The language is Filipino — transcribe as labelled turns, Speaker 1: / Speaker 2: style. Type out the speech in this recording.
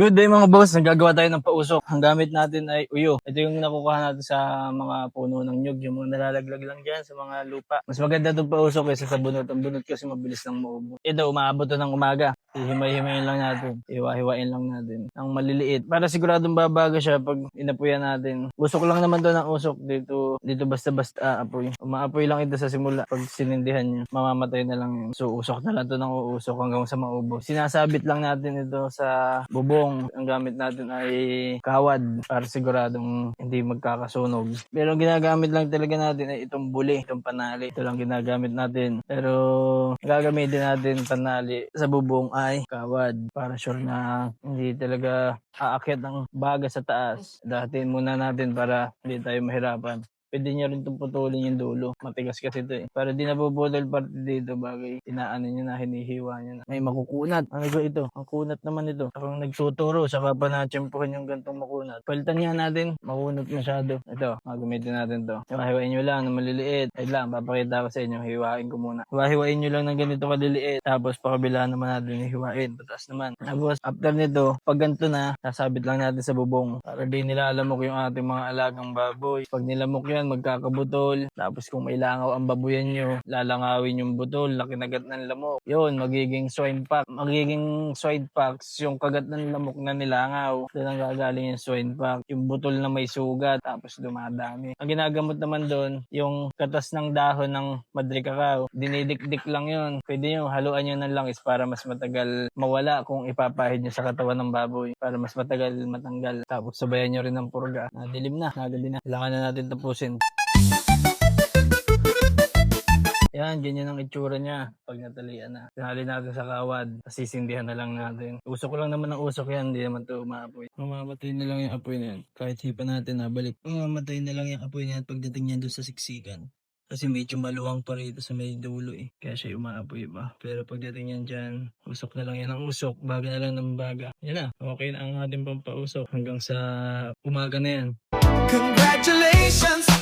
Speaker 1: Good day mga boss, nagagawa tayo ng pausok. Ang gamit natin ay uyo. Ito yung nakukuha natin sa mga puno ng nyug, yung mga nalalaglag lang dyan sa mga lupa. Mas maganda itong pausok kaysa sa bunot. Ang bunot kasi mabilis lang maubos. Ito, umaabot to ng umaga. Hihimay-himayin lang natin. Iwa-hiwain lang natin. Ang maliliit. Para siguradong babaga siya pag inapuyan natin. Usok lang naman to ng usok. Dito, dito basta-basta aapoy. Umaapoy lang ito sa simula. Pag sinindihan niya, mamamatay na lang yun. So, usok na lang to ng uusok hanggang sa maubos. Sinasabit lang natin ito sa bubong. Ang gamit natin ay kawad para siguradong hindi magkakasunog. Pero ang ginagamit lang talaga natin ay itong buli, itong panali. Ito lang ginagamit natin. Pero gagamitin natin panali sa bubong ay kawad para sure na hindi talaga aakyat ng baga sa taas. Dahatin muna natin para hindi tayo mahirapan. Pwede nyo rin itong putulin yung dulo. Matigas kasi ito eh. Para di napuputol parte dito bagay. Tinaan nyo na, hinihiwa nyo na. May makukunat. Ano ba ito? Ang kunat naman ito. Akong nagtuturo, saka pa na-tsempohan yung gantong makunat. Palitan nga natin. Makunat masyado. Ito, magamitin natin to. Hiwahiwain nyo lang na maliliit. Ay lang, papakita ko sa inyo. Hiwain ko muna. Hiwahiwain nyo lang ng ganito kaliliit. Tapos pakabila naman natin hiwain. Pataas naman. Tapos after nito, pag ganito na, sasabit lang natin sa bubong. Para di nila alamok yung ating mga alagang baboy. Pag nilamok yan, magkakabutol. Tapos kung may langaw ang babuyan nyo, lalangawin yung butol, laki nagat ng lamok. Yun, magiging swine pack. Magiging swine packs, yung kagat ng lamok na nilangaw. Doon ang gagaling yung swine pack. Yung butol na may sugat, tapos dumadami. Ang ginagamot naman doon, yung katas ng dahon ng madre cacao. Dinidikdik lang yun. Pwede nyo, haluan nyo ng langis para mas matagal mawala kung ipapahid nyo sa katawan ng baboy. Para mas matagal matanggal. Tapos sabayan nyo rin ng purga. Nadilim na, nagali na. Kailangan na natin tapusin. Yan, ganyan ang itsura niya pag natalian na. Tinali natin sa kawad, sisindihan na lang natin. Usok lang naman ang usok yan, hindi naman ito umaapoy. Mamamatay na lang yung apoy na yan. Kahit hipan natin nabalik. Mamamatay na lang yung apoy na yan pagdating niya doon sa siksikan. Kasi medyo maluwang pa rito sa may dulo eh. Kaya siya umaapoy ba. Pero pagdating yan dyan, usok na lang yan ang usok. Baga na lang ng baga. Yan na. Okay na ang ating pampausok. Hanggang sa umaga na yan.
Speaker 2: Congratulations